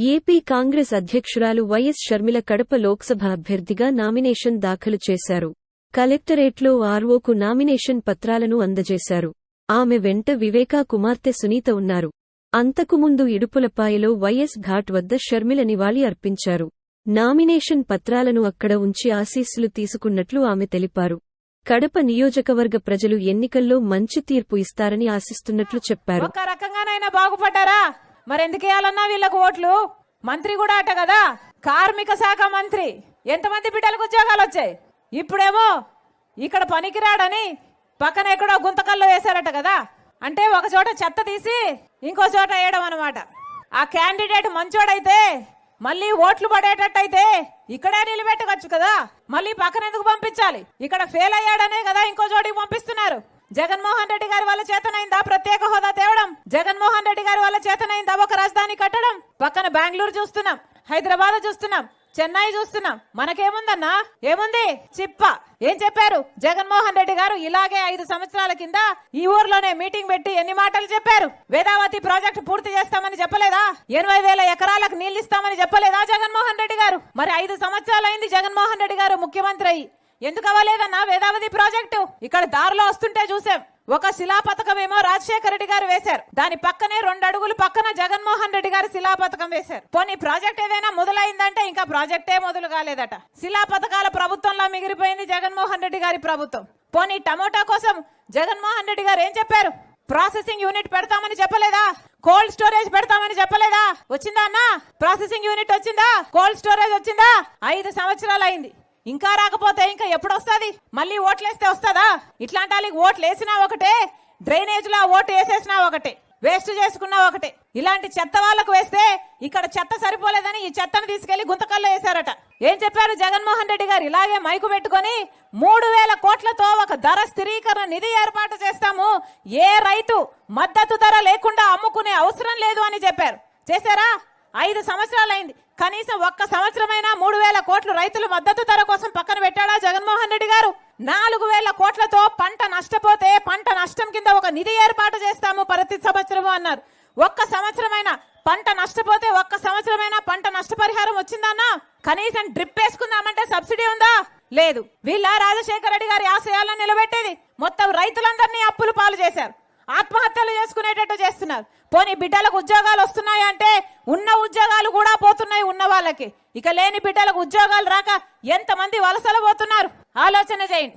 AP Congress అధ్యక్షురాలు YS Sharmila Kadapa Lok Sabha అభ్యర్థిగా nomination దాఖలు చేశారు. కలెక్టరేట్లో ఆర్వోకు నామినేషన్ పత్రాలను అందజేశారు. ఆమె వెంట వివేకా కుమార్తె సునీత ఉన్నారు. అంతకుముందు ఇడుపులపాయలో వైఎస్ ఘాట్ వద్ద షర్మిల నివాళి అర్పించారు. నామినేషన్ పత్రాలను అక్కడ ఉంచి ఆశీస్సులు తీసుకున్నట్లు ఆమె తెలిపారు. కడప నియోజకవర్గ ప్రజలు ఎన్నికల్లో మంచి తీర్పు ఇస్తారని ఆశిస్తున్నట్లు చెప్పారు. రకంగానైనా బాగుపడ్డారా? మరెందుకు వేయాలన్నా వీళ్ళకు ఓట్లు? మంత్రి కూడా అట కదా. కార్మిక శాఖ మంత్రి. ఎంతమంది బిడ్డలకు ఉద్యోగాలు వచ్చాయి? ఇప్పుడేమో ఇక్కడ పనికిరాడని పక్కన ఎక్కడో గుంతకల్లో వేశారట కదా. అంటే ఒక చోట చెత్త తీసి ఇంకో చోట వేయడం అనమాట ఆ క్యాండిడేట్ మంచోడైతే మళ్ళీ ఓట్లు పడేటట్టయితే ఇక్కడే నిలబెట్టవచ్చు కదా. మళ్ళీ పక్కన ఎందుకు పంపించాలి? ఇక్కడ ఫెయిల్ అయ్యాడనే కదా ఇంకో జగన్మోహన్ రెడ్డి గారి వల్ల చేతనైందా? ప్రత్యేక హోదా తేవడం. జగన్మోహన్ రెడ్డి గారి వల్ల చేతనైందా? ఒక రాజధాని కట్టడం. పక్కన బెంగళూరు చూస్తున్నాం. హైదరాబాద్ చూస్తున్నాం. చెన్నై చూస్తున్నాం. మనకేముందన్నా? ఏముంది? చిప్ప. ఏం చెప్పారు? జగన్మోహన్ రెడ్డి గారు ఇలాగే ఐదు సంవత్సరాల కింద ఈ ఊర్లోనే మీటింగ్ పెట్టి ఎన్ని మాటలు చెప్పారు? వేదావతి ప్రాజెక్టు పూర్తి చేస్తామని చెప్పలేదా? ఎనభై వేల ఎకరాలకు నీళ్ళు ఇస్తామని చెప్పలేదా జగన్మోహన్ రెడ్డి గారు? మరి ఐదు సంవత్సరాలైంది జగన్మోహన్ రెడ్డి గారు ముఖ్యమంత్రి అయ్యి. ఎందుకు అవ్వలేదన్నా వేదావతి ప్రాజెక్టు? ఇక్కడ దారిలో వస్తుంటే చూసాం. ఒక శిలా పథకం ఏమో రాజశేఖర రెడ్డి గారు వేశారు. దాని పక్కనే రెండు అడుగులు పక్కన జగన్మోహన్ రెడ్డి గారు శిలా పథకం వేశారు. పోనీ ప్రాజెక్ట్ ఏదైనా మొదలైందంటే ఇంకా ప్రాజెక్టే మొదలు కాలేదట. శిలా పథకాల ప్రభుత్వంలో మిగిలిపోయింది జగన్మోహన్ రెడ్డి గారి ప్రభుత్వం. పోనీ టమోటా కోసం జగన్మోహన్ రెడ్డి గారు ఏం చెప్పారు? ప్రాసెసింగ్ యూనిట్ పెడతామని చెప్పలేదా? కోల్డ్ స్టోరేజ్ పెడతామని చెప్పలేదా? వచ్చిందా అన్నా? ప్రాసెసింగ్ యూనిట్ వచ్చిందా? కోల్డ్ స్టోరేజ్ వచ్చిందా? ఐదు సంవత్సరాలు అయింది. ఇంకా రాకపోతే ఇంకా ఎప్పుడు వస్తుంది మళ్ళీ ఓట్లేస్తే వస్తుందా? ఇట్లాంటి వాళ్ళకి ఓట్లు వేసినా ఒకటే డ్రైనేజ్లో ఓటు వేసేసినా ఒకటే వేస్ట్ చేసుకున్నా ఒకటే. ఇలాంటి చెత్త వాళ్ళకు వేస్తే ఇక్కడ చెత్త సరిపోలేదని ఈ చెత్తను తీసుకెళ్ళి గుంతకల్లో వేశారట. ఏం చెప్పారు జగన్మోహన్ రెడ్డి గారు? ఇలాగే మైకు పెట్టుకొని మూడు వేల కోట్లతో ఒక ధర స్థిరీకరణ నిధి ఏర్పాటు చేస్తాము. ఏ రైతు మద్దతు ధర లేకుండా అమ్ముకునే అవసరం లేదు అని చెప్పారు. చేశారా? ఐదు సంవత్సరాలైంది కనీసం ఒక్క సంవత్సరమైనా మూడు వేల కోట్లు రైతుల మద్దతు ధర కోసం పక్కన పెట్టాడా జగన్మోహన్ రెడ్డి గారు? నాలుగు వేల కోట్లతో పంట నష్టపోతే పంట నష్టం కింద ఒక నిధి ఏర్పాటు చేస్తాము ప్రతి సంవత్సరము అన్నారు. ఒక్క సంవత్సరమైనా పంట నష్టపోతే ఒక్క సంవత్సరమైనా పంట నష్టపరిహారం వచ్చిందన్నా? కనీసం డ్రిప్ వేసుకుందామంటే సబ్సిడీ ఉందా? లేదు. వీళ్ళ రాజశేఖర రెడ్డి గారి ఆశయాలను నిలబెట్టేది మొత్తం రైతులందరినీ అప్పులు పాలు చేశారు. ఆత్మహత్యలు చేసుకునేటట్టు చేస్తున్నారు. పోనీ బిడ్డలకు ఉద్యోగాలు వస్తున్నాయి అంటే ఉన్న ఉద్యోగాలు కూడా పోతున్నాయి ఉన్న వాళ్ళకి. ఇక లేని బిడ్డలకు ఉద్యోగాలు రాక ఎంతమంది వలసలు పోతున్నారు? ఆలోచన చేయండి.